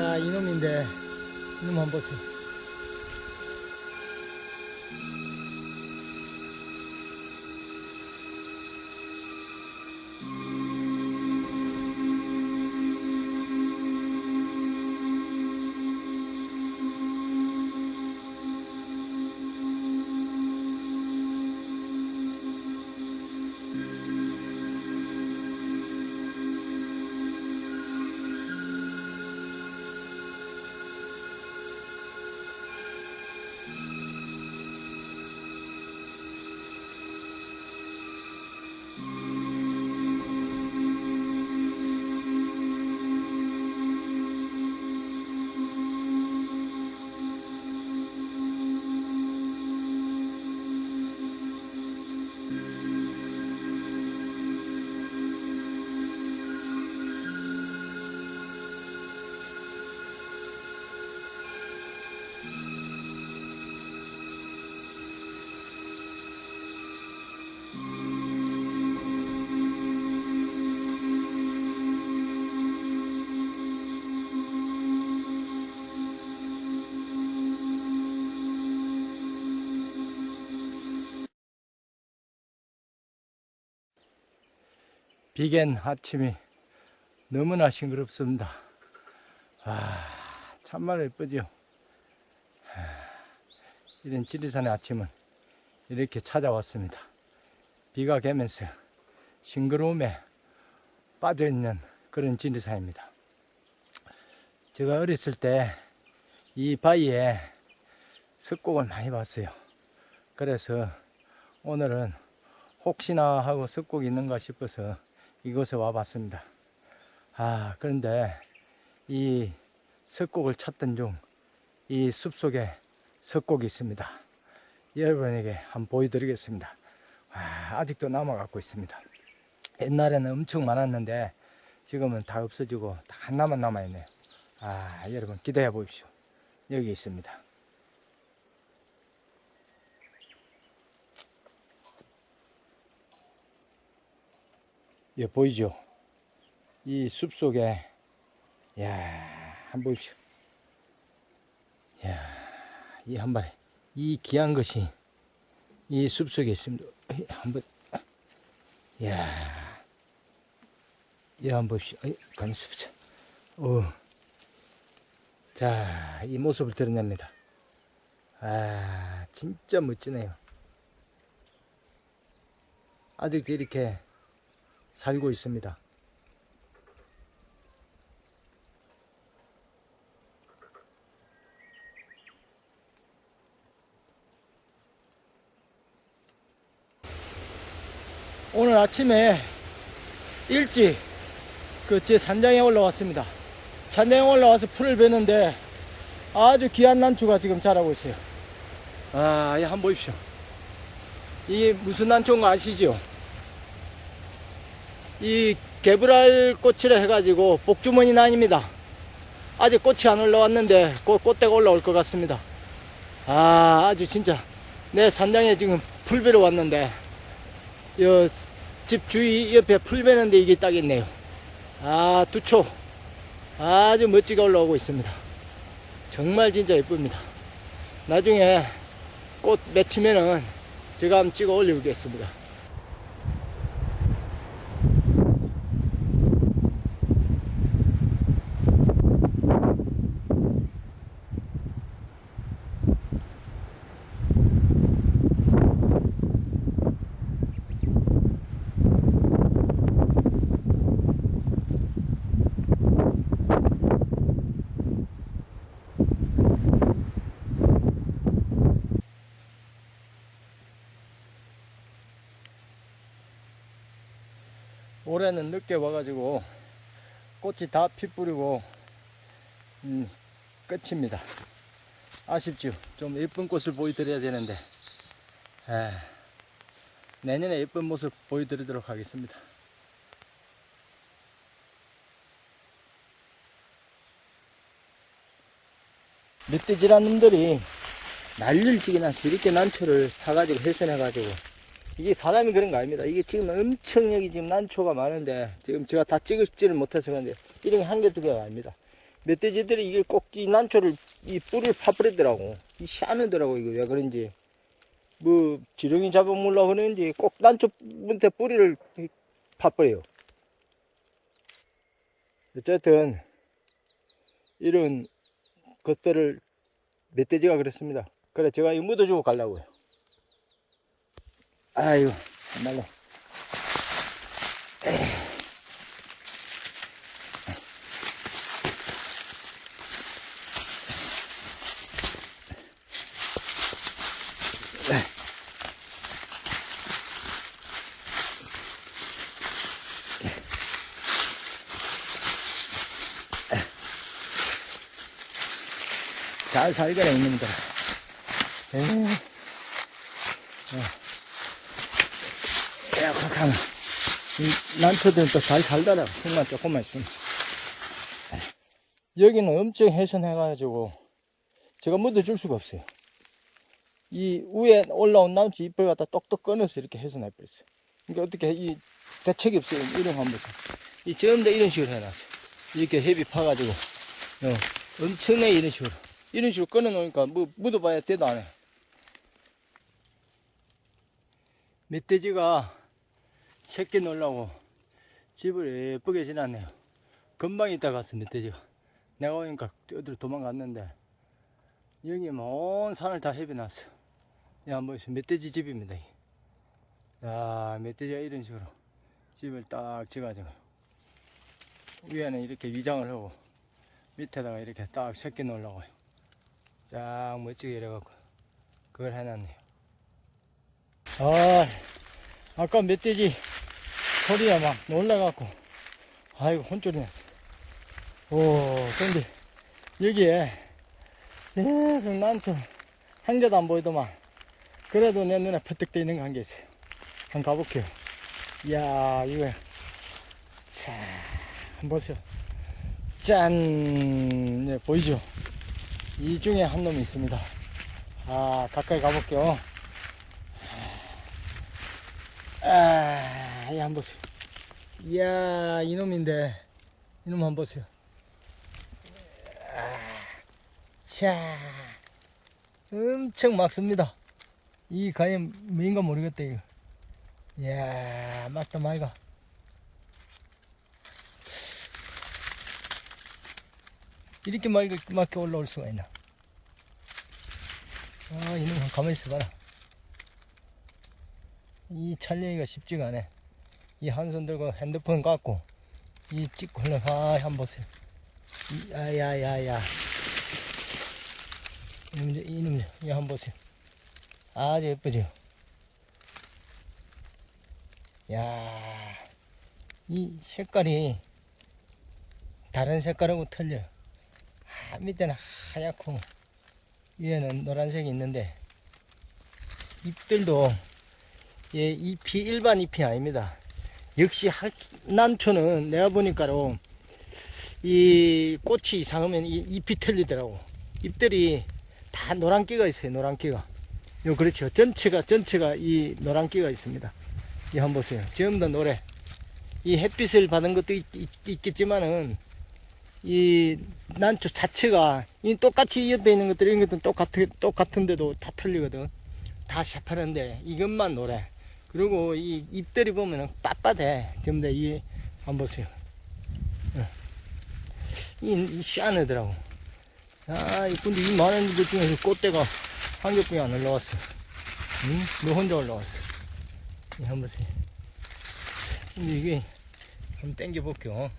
자, 이놈인데, 이놈 한번 보세요. 비겐 아침이 너무나 싱그럽습니다. 아, 참말로 예쁘죠? 아, 이런 지리산의 아침은 이렇게 찾아왔습니다. 비가 개면서 싱그러움에 빠져있는 그런 지리산입니다. 제가 어렸을 때 이 바위에 석곡을 많이 봤어요. 그래서 오늘은 혹시나 하고 석곡이 있는가 싶어서 이곳에 와봤습니다. 아, 그런데 이 석곡을 찾던 중 이 숲속에 석곡이 있습니다. 여러분에게 한번 보여드리겠습니다. 아, 아직도 남아갖고 있습니다. 옛날에는 엄청 많았는데 지금은 다 없어지고 다 하나만 남아있네요. 아, 여러분 기대해 보십시오. 여기 있습니다. 예, 보이죠? 이 숲 속에, 야, 한번 보십시오. 야, 이 한 마리, 이 귀한 것이 이 숲 속에 있습니다. 한번, 야, 이 한번 보십시오. 가만히 있어보자. 어. 자, 이 모습을 드러냅니다. 아, 진짜 멋지네요. 아직도 이렇게 살고 있습니다. 오늘 아침에 일찍 그 제 산장에 올라왔습니다. 산장에 올라와서 풀을 베는데 아주 귀한 난초가 지금 자라고 있어요. 아, 이 한번 보십시오. 이게 무슨 난초인 거 아시죠? 이 개불알 꽃이라 해가지고 복주머니 난입니다. 아직 꽃이 안 올라왔는데 곧 꽃대가 올라올 것 같습니다. 아, 아주 진짜 내 산장에 지금 풀 베러 왔는데 여, 집 주위 옆에 풀 베는데 이게 딱 있네요. 아, 두초 아주 멋지게 올라오고 있습니다. 정말 진짜 예쁩니다. 나중에 꽃 맺히면은 제가 한번 찍어 올리겠습니다. 올해는 늦게 와가지고 꽃이 다 피뿌리고 음, 끝입니다. 아쉽죠. 좀 예쁜 꽃을 보여드려야 되는데 에, 내년에 예쁜 모습 보여드리도록 하겠습니다. 멧돼지란 놈들이 날릴지기나 이렇게 난초를 사가지고 헬선해가지고 이게 사람이 그런 거 아닙니다. 이게 지금 엄청 여기 지금 난초가 많은데 지금 제가 다 찍지를 못해서 그런데 이런 게 한 개 두 개가 아닙니다. 멧돼지들이 이게 꼭 이 난초를 이 뿌리를 파버리더라고. 이 시안하더라고 이거 왜 그런지. 뭐 지렁이 잡아먹으려고 그러는지 꼭 난초 밑에 뿌리를 이 파버려요. 어쨌든 이런 것들을 멧돼지가 그랬습니다. 그래 제가 이거 묻어주고 가려고요. 아유 정말로. 잘 살거라 이놈들. 에이. 야, kak하면 이 난초들은 또 잘 살더라. 정말 조금만 있으면. 여기는 엄청 훼손해가지고 제가 묻어줄 수가 없어요. 이 위에 올라온 나무치 잎을 갖다 똑똑 끊어서 이렇게 훼손해버렸어요. 그러니까 어떻게 이 대책이 없어요. 이런 거 한번. 이 전부 다 이런 식으로 해놨어요. 이렇게 헤비 파가지고 어, 엄청나게 이런 식으로 이런 식으로 끊어 놓으니까 뭐 묻어봐야 돼도 안 해. 멧돼지가 새끼 놀라고 집을 예쁘게 지났네요. 금방 있다 갔어, 멧돼지가. 내가 오니까 어디로 도망갔는데, 여기 온 산을 다 헤비놨어. 야, 뭐, 멧돼지 집입니다. 야, 멧돼지가 이런 식으로 집을 딱 지어가지고, 위에는 이렇게 위장을 하고, 밑에다가 이렇게 딱 새끼 놀라고, 쫙 멋지게 이래갖고, 그걸 해놨네요. 아, 아까 멧돼지 소리가 막 놀라갖고, 아이고, 혼쭐이네. 오, 근데, 여기에, 계속 난좀 한 개도 안 보이더만. 그래도 내 눈에 퍼뜩 떠 있는 거 한 개 있어요. 한번 가볼게요. 이야, 이거. 자, 한번 보세요. 짠! 네, 보이죠? 이 중에 한 놈이 있습니다. 아, 가까이 가볼게요. 아, 이 한번 보세요. 이야, 이놈인데, 이놈 한번 보세요. 아, 자, 엄청 막습니다. 이 과연 뭐인가 모르겠다, 이거. 이야, 막다 마이가. 이렇게 맑게, 맑게 올라올 수가 있나. 아, 이놈 가만히 있어봐라. 이 촬영이가 쉽지가 않아. 이 한 손 들고 핸드폰 갖고 이 흘러 아 한번 보세요. 이, 아야야야. 이놈 이놈 이 한번 보세요. 아주 예쁘죠. 야, 이 색깔이 다른 색깔하고 틀려요. 아, 밑에는 하얗고 위에는 노란색이 있는데 잎들도 예, 잎이 일반 잎이 아닙니다. 역시 할- 난초는 내가 보니까로 이 꽃이 이상하면 이 잎이 틀리더라고. 잎들이 다 노란기가 있어요. 노란기가. 요 그렇죠. 전체가 전체가 이 노란기가 있습니다. 이 한번 보세요. 전부 다 노래. 이 햇빛을 받은 것도 있, 겠지만은이 난초 자체가 이 똑같이 옆에 있는 것들 이런 것도 똑같은 똑같은데도 다 틀리거든. 다 새파란데 이것만 노래. 그리고 이 잎들이 보면은 빳빳해. 전부 다이 한번 보세요. 어. 이, 이 시안하더라고. 아, 이 근데 이 많은 것 중에서 꽃대가 한 개뿐이 안 올라왔어. 응? 너 혼자 올라왔어. 이 한번 보세요. 근데 이게 한번 당겨 볼게요.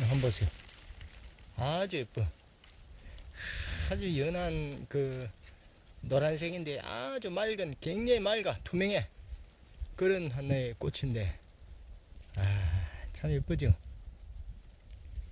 한번 보세요. 아주 예뻐. 아주 연한 그 노란색인데 아주 맑은 굉장히 맑아 투명해. 그런 하나의 꽃인데. 아 참 예쁘죠